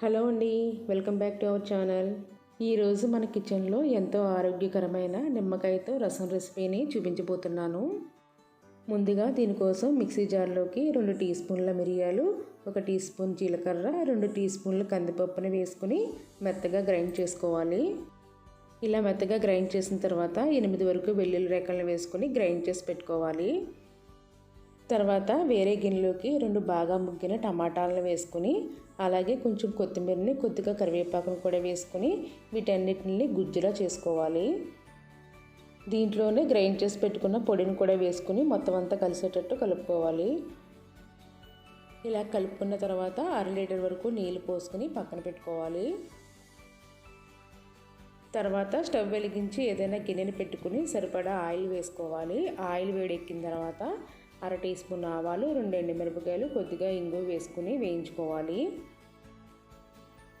Hello అండి welcome back to our channel. ఈరోజు మన కిచెన్లో ఎంతో ఆరోగ్యకరమైన నిమ్మకాయతో రసం రెసిపీని చూపించబోతున్నాను. ముందుగా దీనికోసం మిక్సీ జార్లోకి రెండు టీ స్పూన్ల మిరియాలు ఒక టీ స్పూన్ జీలకర్ర రెండు టీ స్పూన్ల కందిపప్పుని వేసుకుని మెత్తగా గ్రైండ్ చేసుకోవాలి. ఇలా మెత్తగా గ్రైండ్ చేసిన తర్వాత ఎనిమిది వరకు వెల్లుల్లి రేఖలను వేసుకుని గ్రైండ్ చేసి పెట్టుకోవాలి. తర్వాత వేరే గిన్నెలోకి రెండు బాగా ముగ్గిన టమాటాలను వేసుకుని అలాగే కొంచెం కొత్తిమీరని కొద్దిగా కరివేపాకును కూడా వేసుకుని వీటన్నిటిని గుజ్జులా చేసుకోవాలి. దీంట్లోనే గ్రైండ్ చేసి పెట్టుకున్న పొడిని కూడా వేసుకుని మొత్తం అంతా కలిసేటట్టు కలుపుకోవాలి. ఇలా కలుపుకున్న తర్వాత అర లీటర్ వరకు నీళ్ళు పోసుకుని పక్కన పెట్టుకోవాలి. తర్వాత స్టవ్ వెలిగించి ఏదైనా గిన్నెని పెట్టుకుని సరిపడా ఆయిల్ వేసుకోవాలి. ఆయిల్ వేడెక్కిన తర్వాత అర టీ స్పూన్ ఆవాలు రెండు ఎండుమిరపకాయలు కొద్దిగా ఇంగు వేసుకుని వేయించుకోవాలి.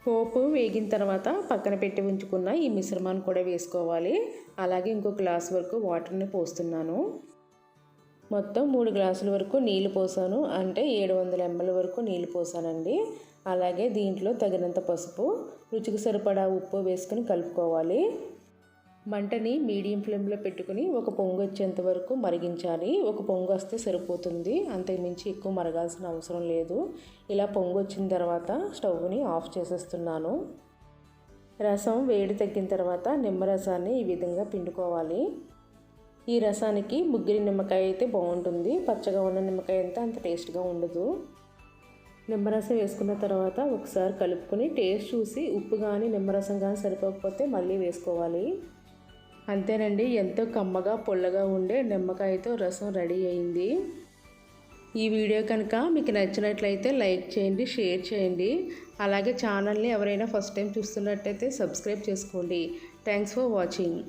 పోపు వేగిన తర్వాత పక్కన పెట్టి ఉంచుకున్న ఈ మిశ్రమాన్ని కూడా వేసుకోవాలి. అలాగే ఇంకో గ్లాస్ వరకు వాటర్ని పోస్తున్నాను. మొత్తం మూడు గ్లాసుల వరకు నీళ్ళు పోసాను. అంటే ఏడు వందల ఎంఎల్ వరకు నీళ్ళు పోసానండి. అలాగే దీంట్లో తగినంత పసుపు రుచికి సరిపడా ఉప్పు వేసుకుని కలుపుకోవాలి. మంటని మీడియం ఫ్లేమ్లో పెట్టుకుని ఒక పొంగు వచ్చేంత వరకు మరిగించాలి. ఒక పొంగు వస్తే సరిపోతుంది. అంతకుమించి ఎక్కువ మరగాల్సిన అవసరం లేదు. ఇలా పొంగు వచ్చిన తర్వాత స్టవ్ని ఆఫ్ చేసేస్తున్నాను. రసం వేడి తగ్గిన తర్వాత నిమ్మరసాన్ని ఈ విధంగా పిండుకోవాలి. ఈ రసానికి ముగ్గిరి నిమ్మకాయ అయితే బాగుంటుంది. పచ్చగా ఉన్న నిమ్మకాయ అంతా అంత టేస్ట్గా ఉండదు. నిమ్మరసం వేసుకున్న తర్వాత ఒకసారి కలుపుకొని టేస్ట్ చూసి ఉప్పు కానీ నిమ్మరసం కానీ సరిపోకపోతే మళ్ళీ వేసుకోవాలి. అంతేనండి ఎంతో కమ్మగా పొల్లగా ఉండే నిమ్మకాయతో రసం రెడీ అయింది. ఈ వీడియో కనుక మీకు నచ్చినట్లయితే లైక్ చేయండి షేర్ చేయండి. అలాగే ఛానల్ని ఎవరైనా ఫస్ట్ టైం చూస్తున్నట్టయితే సబ్స్క్రైబ్ చేసుకోండి. Thanks for watching.